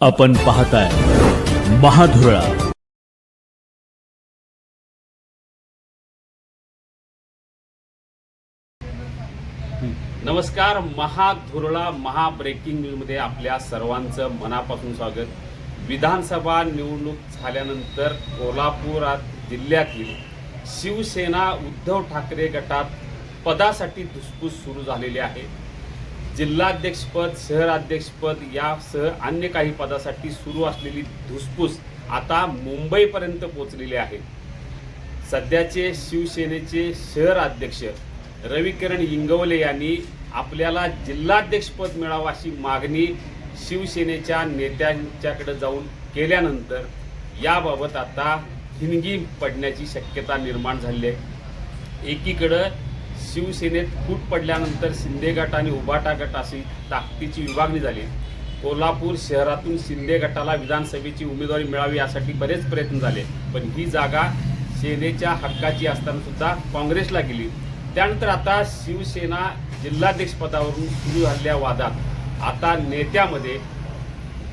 आपण पाहताय महाधुरळा. नमस्कार महाधुरळा महा ब्रेकिंग न्यूजमध्ये आपल्या सर्वांचं मनापासून स्वागत. विधानसभा निवडणूक झाल्यानंतर कोल्हापुरात जिल्ह्यातील शिवसेना उद्धव ठाकरे गटात पदासाठी धुसफूस सुरू झालेली आहे. जिल्हाध्यक्षपद शहराध्यक्षपद यासह अन्य काही पदासाठी सुरू असलेली धुसफूस आता मुंबईपर्यंत पोचलेली आहे. सध्याचे शिवसेनेचे शहर अध्यक्ष रविकिरण इंगवले यांनी आपल्याला जिल्हाध्यक्षपद मिळावं अशी मागणी शिवसेनेच्या नेत्यांच्याकडे जाऊन केल्यानंतर याबाबत आता हिंगी पडण्याची शक्यता निर्माण झाली आहे. एकीकडं शिवसेनेत फूट पडल्यानंतर शिंदे गट आणि उबाटा गट अशी ताकदीची विभागणी झाली. कोल्हापूर शहरातून शिंदे गटाला विधानसभेची उमेदवारी मिळावी यासाठी बरेच प्रयत्न झाले. पण ही जागा सेनेच्या हक्काची असताना सुद्धा काँग्रेसला गेली. त्यानंतर आता शिवसेना जिल्हाध्यक्षपदावरून सुरू झालेल्या वादात आता नेत्यामध्ये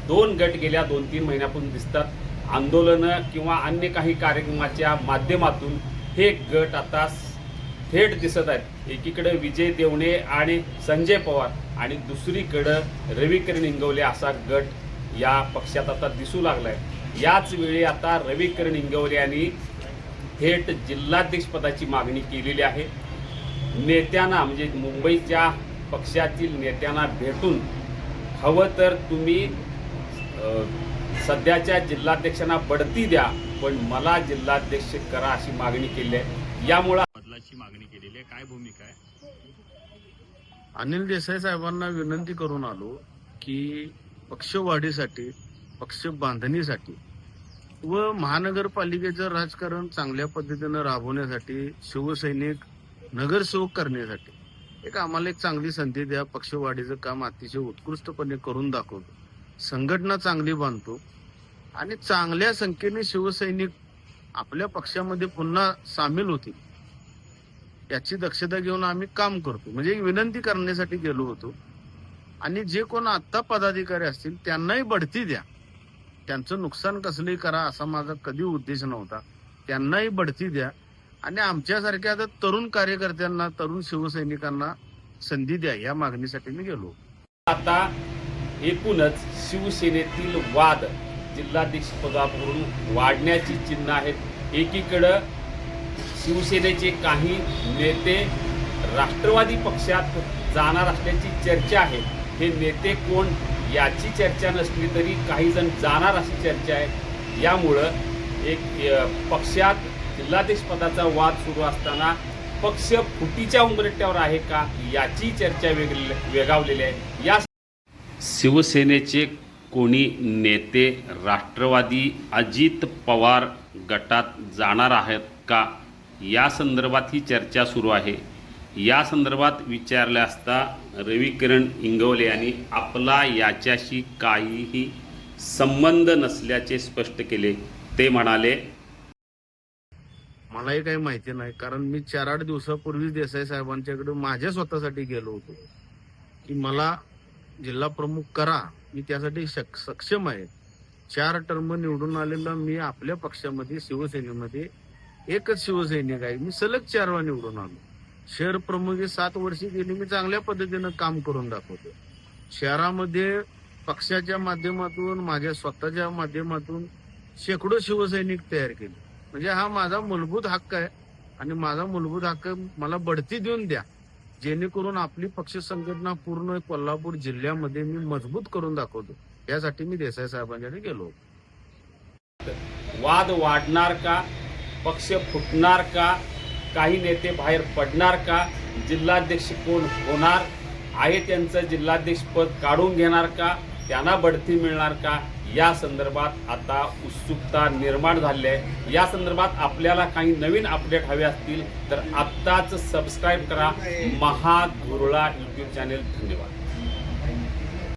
दोन गट गेल्या दोन तीन महिन्यापासून दिसतात. आंदोलनं किंवा अन्य काही कार्यक्रमाच्या माध्यमातून हे गट आता थेट दिसत आहेत. एकीकडे विजय देवणे आणि संजय पवार आणि दुसरीकडं रविकिरण इंगवले असा गट या पक्षात आता दिसू लागलाय. याच वेळी आता रविकिरण इंगवले यांनी थेट जिल्हाध्यक्षपदाची मागणी केलेली आहे. नेत्यांना म्हणजे मुंबईच्या पक्षातील नेत्यांना भेटून हवं तर तुम्ही सध्याच्या जिल्हाध्यक्षांना बढती द्या पण मला जिल्हाध्यक्ष करा अशी मागणी केली आहे. यामुळं बदलाची मागणी केलेली आहे. काय भूमिका आहे? अनिल देसाई साहेबांना विनंती करून आलो की पक्षवाढीसाठी पक्ष बांधणीसाठी व महानगरपालिकेचं राजकारण चांगल्या पद्धतीनं राबवण्यासाठी शिवसैनिक नगरसेवक करण्यासाठी. एक आम्हाला एक चांगली संधी द्या. पक्षवाढीचं काम अतिशय उत्कृष्टपणे करून दाखवतो. संघटना चांगली बांधतो. आणि चांगल्या संख्येने शिवसैनिक आपल्या पक्षामध्ये पुन्हा सामील होतील. याची दक्षता घेऊन आम्ही काम करतो. म्हणजे एक विनंती करण्यासाठी गेलो होतो. आणि जे कोण आत्ता पदाधिकारी असतील त्यांनाही बढती द्या. त्यांचं नुकसान कसलंही करा असा माझा कधी उद्देश नव्हता. त्यांनाही बढती द्या. आणि आमच्यासारख्या आता तरुण कार्यकर्त्यांना तरुण शिवसैनिकांना संधी द्या या मागणीसाठी मी गेलो आता एकूणच शिवसेनेतील वाद जिल्हाध्यक्षपदावरून वाढण्याची चिन्ह आहेत. एकीकडं शिवसेनेचे काही नेते राष्ट्रवादी पक्षात जाणार असल्याची चर्चा आहे. हे नेते कोण याची चर्चा नसली तरी काही जण जाणार अशी चर्चा आहे. यामुळं एक पक्षात जिल्हाधीशपदाचा वाद सुरू असताना पक्ष फुटीच्या उंबरट्यावर आहे का याची चर्चा वेगळी वेगावलेली आहे. या शिवसेनेचे कोणी नेते राष्ट्रवादी अजित पवार गटात जाणार आहेत का या संदर्भात ही चर्चा सुरू आहे. या संदर्भात विचारले असता रविकिरण इंगवले यांनी आपला याच्याशी काहीही संबंध नसल्याचे स्पष्ट केले. ते म्हणाले मलाही काही माहिती नाही कारण मी चार आठ दिवसापूर्वीच देसाई साहेबांच्याकडे माझ्या स्वतःसाठी गेलो होतो. की मला जिल्हा प्रमुख करा मी त्यासाठी शक- सक्षम आहे. चार टर्म निवडून आलेला मी आपल्या पक्षामध्ये शिवसेनेमध्ये एकच शिवसैनिक आहे मी सलग चार वेळा निवडून आलो शहर प्रमुख हे सात वर्षी गेली मी चांगल्या पद्धतीनं काम करून दाखवतो शहरामध्ये पक्षाच्या माध्यमातून माझ्या स्वतःच्या माध्यमातून शेकडो शिवसैनिक तयार केले. म्हणजे हा माझा मूलभूत हक्क आहे आणि माझा मूलभूत हक्क मला बढती देऊन द्या. जेणेकरून आपली पक्ष संघटना पूर्ण कोल्हापूर जिल्ह्यामध्ये मी मजबूत करून दाखवतो. यासाठी मी देसाई साहेबांच्याकडे गेलो वाद वाढणार का? पक्ष फुटणार का? काही नेते बाहेर पडणार का? जिल्हाध्यक्ष कोण होणार? आहे त्यांचं जिल्हाध्यक्षपद काढून घेणार का? त्यांना बढती मिळणार का? या संदर्भात आता उत्सुकता निर्माण झाली आहे. या संदर्भात आपल्याला काही नवीन अपडेट हवे असतील तर आत्ताच सबस्क्राईब करा. महाधुरळा यूट्यूब चॅनेल धन्यवाद.